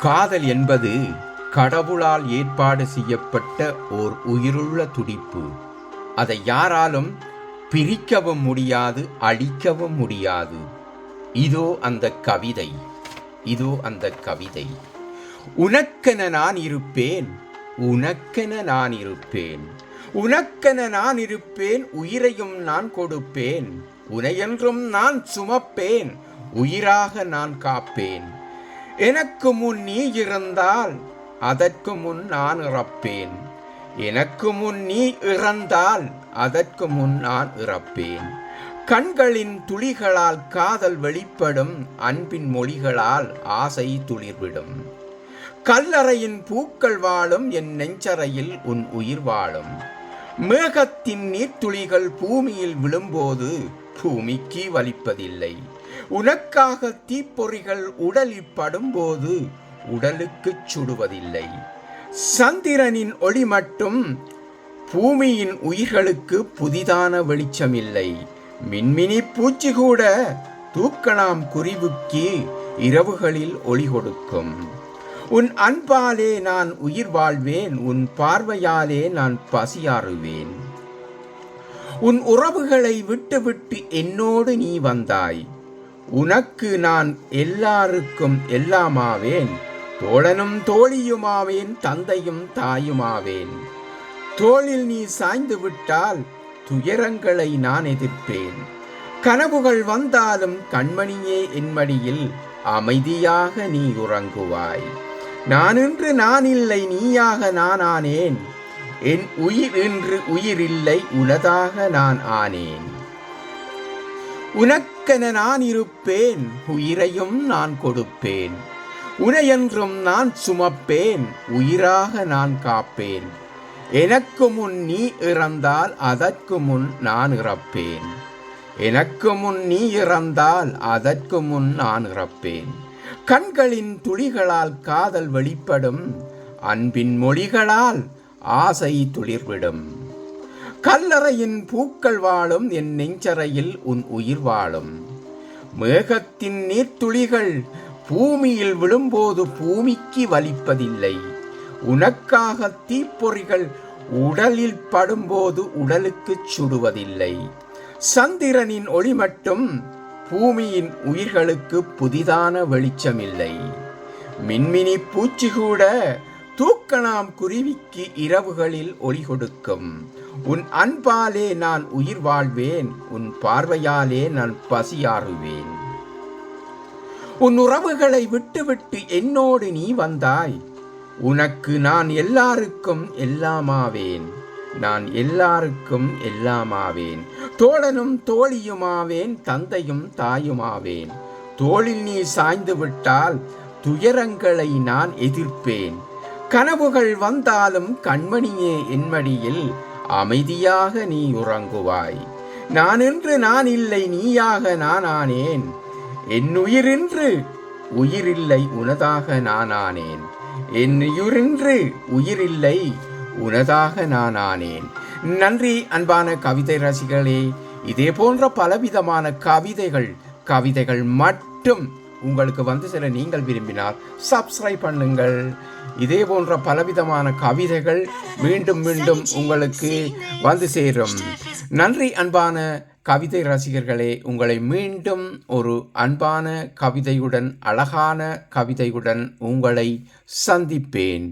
காதல் என்பது கடவுளால் ஏற்பாடு செய்யப்பட்ட ஓர் உயிருள்ள துடிப்பு. அதை யாராலும் பிரிக்கவும் முடியாது அழிக்கவும் முடியாது. இதோ அந்த கவிதை இதோ அந்த கவிதை. உனக்கென நான் இருப்பேன் உனக்கென நான் இருப்பேன். உனக்கென நான் இருப்பேன் உயிரையும் நான் கொடுப்பேன். உனையென்றும் நான் சுமப்பேன் உயிராக நான் காப்பேன். எனக்கு முன் நீ இருந்தால் அதற்கு முன் நான் இறப்பேன். எனக்கு முன் நீ இறந்தால் அதற்கு முன் நான் இறப்பேன். கண்களின் துளிகளால் காதல் வெளிப்படும் அன்பின் மொழிகளால் ஆசை துளிர்விடும். கல்லறையின் பூக்கள் வாழும் என் நெஞ்சறையில் உன் உயிர் வாழும். மேகத்தின் நீர்த்துளிகள் பூமியில் விழும்போது பூமிக்கு வலிப்பதில்லை. உனக்காக தீப்பொறிகள் உடலில் படும்போது உடலுக்குச் சுடுவதில்லை. சந்திரனின் ஒளி மட்டும் பூமியின் உயிர்களுக்கு புதிதான வெளிச்சமில்லை. மின்மினி பூச்சி கூட தூக்கலாம் குறிவுக்கு இரவுகளில் ஒளி கொடுக்கும். உன் அன்பாலே நான் உயிர் வாழ்வேன் உன் பார்வையாலே நான் பசியாறுவேன். உன் உறவுகளை விட்டுவிட்டு என்னோடு நீ வந்தாய். உனக்கு நான் எல்லாருக்கும் எல்லாமாவேன். தோழனும் தோழியுமாவேன் தந்தையும் தாயுமாவேன். தோளில் நீ சாய்ந்து விட்டால் துயரங்களை நான் எதிர்ப்பேன். கனவுகள் வந்தாலும் கண்மணியே என் மடியில் அமைதியாக நீ உறங்குவாய். நான் இன்று நான் இல்லை நீயாக நான் ஆனேன் என் உயிர் இன்று உயிரில்லை உனதாக நான் ஆனேன். உனக்கென நான் இருப்பேன் உயிரையும் நான் கொடுப்பேன். உனையென்றும் நான் சுமப்பேன் உயிராக நான் காப்பேன். எனக்கு முன் நீ இறந்தால் அதற்கு முன் நான் இறப்பேன். எனக்கு முன் நீ இறந்தால் அதற்கு முன் நான் இறப்பேன். கண்களின் துளிகளால் காதல் வெளிப்படும் அன்பின் மொழிகளால் ஆசை துளிர்விடும். கல்லறையின் பூக்கள் வாழும் என் நெஞ்சறையில் உன் உயிர் வாழும். மேகத்தின் நீர்த்துளிகள் பூமியில் விழும்போது பூமிக்கு வலிப்பதில்லை. உனக்காக தீப்பொறிகள் உடலில் படும்போது உடலுக்கு சுடுவதில்லை. சந்திரனின் ஒளி மட்டும் பூமியின் உயிர்களுக்கு புதிதான வெளிச்சமில்லை. மின்மினி பூச்சி கூட தூக்கலாம் குருவிக்கு இரவுகளில் ஒளி கொடுக்கும். உன் அன்பாலே நான் உயிர் வாழ்வேன் உன் பார்வையாலே நான் பசியாறுவேன். உன் உறவுகளை விட்டுவிட்டு என்னோடு நீ வந்தாய். உனக்கு நான் எல்லாருக்கும் எல்லாமாவேன் நான் எல்லாருக்கும் எல்லாமாவேன். தோழனும் தோழியுமாவேன் தந்தையும் தாயுமாவேன். தோளில் நீ சாய்ந்து விட்டால் துயரங்களை நான் எதிர்ப்பேன். கனவுகள் வந்தாலும் கண்மணியே என்மடியில் அமைதியாக நீ உறங்குவாய். நான் என்று நான் இல்லை நீயாக நானானேன். என் உயிரின்று உயிரில்லை உனதாக நானானேன். என் உயிரின்று உயிரில்லை உனதாக நான் ஆனேன் நன்றி அன்பான கவிதை ரசிகளே. இதே போன்ற பலவிதமான கவிதைகள் கவிதைகள் மட்டும் உங்களுக்கு வந்து சில நீங்கள் விரும்பினால் சப்ஸ்கிரைப் பண்ணுங்கள். இதே போன்ற பலவிதமான கவிதைகள் மீண்டும் மீண்டும் உங்களுக்கு வந்து சேரும். நன்றி அன்பான கவிதை ரசிகர்களே. உங்களை மீண்டும் ஒரு அன்பான கவிதையுடன் அழகான கவிதையுடன் உங்களை சந்திப்பேன்.